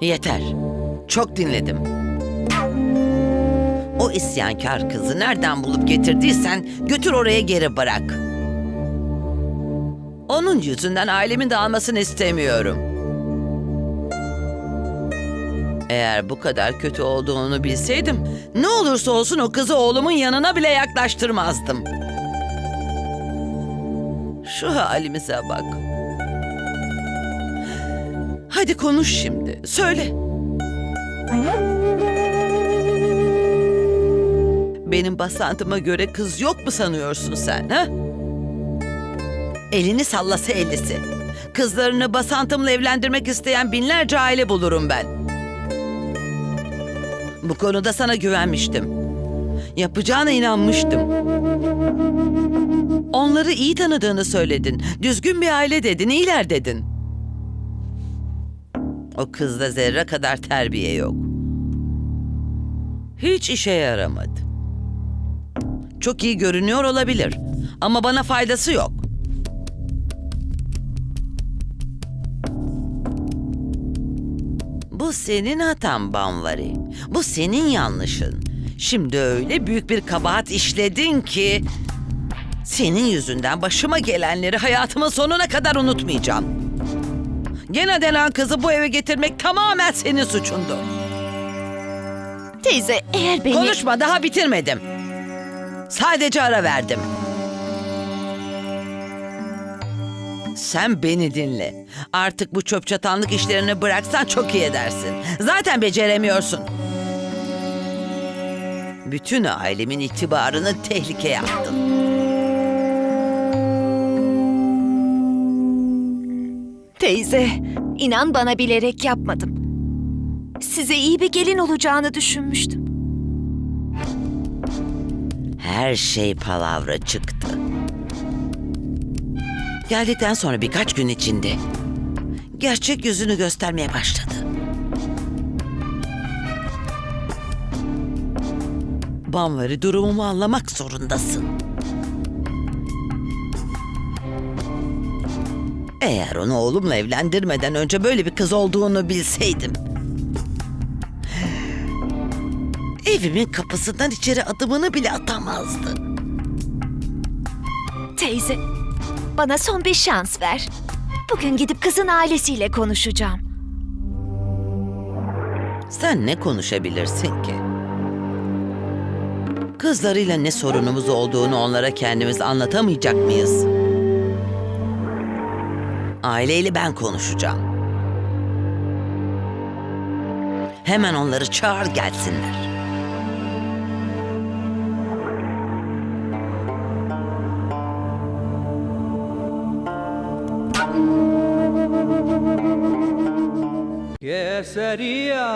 Yeter. Çok dinledim. O isyankar kızı nereden bulup getirdiysen götür oraya geri bırak. Onun yüzünden ailemin dağılmasını istemiyorum. Eğer bu kadar kötü olduğunu bilseydim, ne olursa olsun o kızı oğlumun yanına bile yaklaştırmazdım. Şu halimize bak. Hadi konuş şimdi. Söyle. Benim basantıma göre kız yok mu sanıyorsun sen ha? Elini sallası ellisi. Kızlarını basantımla evlendirmek isteyen binlerce aile bulurum ben. Bu konuda sana güvenmiştim. Yapacağına inanmıştım. Onları iyi tanıdığını söyledin. Düzgün bir aile dedin, iyiler dedin. O kızda zerre kadar terbiye yok. Hiç işe yaramadı. Çok iyi görünüyor olabilir ama bana faydası yok. Bu senin hatan Banvari. Bu senin yanlışın. Şimdi öyle büyük bir kabahat işledin ki... Senin yüzünden başıma gelenleri hayatımın sonuna kadar unutmayacağım. Gene denen kızı bu eve getirmek tamamen senin suçundu. Teyze eğer beni... Konuşma daha bitirmedim. Sadece ara verdim. Sen beni dinle. Artık bu çöp çatanlık işlerini bıraksan çok iyi edersin. Zaten beceremiyorsun. Bütün ailemin itibarını tehlikeye attın. Teyze, inan bana bilerek yapmadım. Size iyi bir gelin olacağını düşünmüştüm. Her şey palavra çıktı. Geldikten sonra birkaç gün içinde gerçek yüzünü göstermeye başladı. Banvari durumumu anlamak zorundasın. Eğer onu oğlumla evlendirmeden önce böyle bir kız olduğunu bilseydim. Evimin kapısından içeri adımını bile atamazdı. Teyze, bana son bir şans ver. Bugün gidip kızın ailesiyle konuşacağım. Sen ne konuşabilirsin ki? Kızlarıyla ne sorunumuz olduğunu onlara kendimiz anlatamayacak mıyız? aileyle ben konuşacağım. Hemen onları çağır gelsinler. Keseriya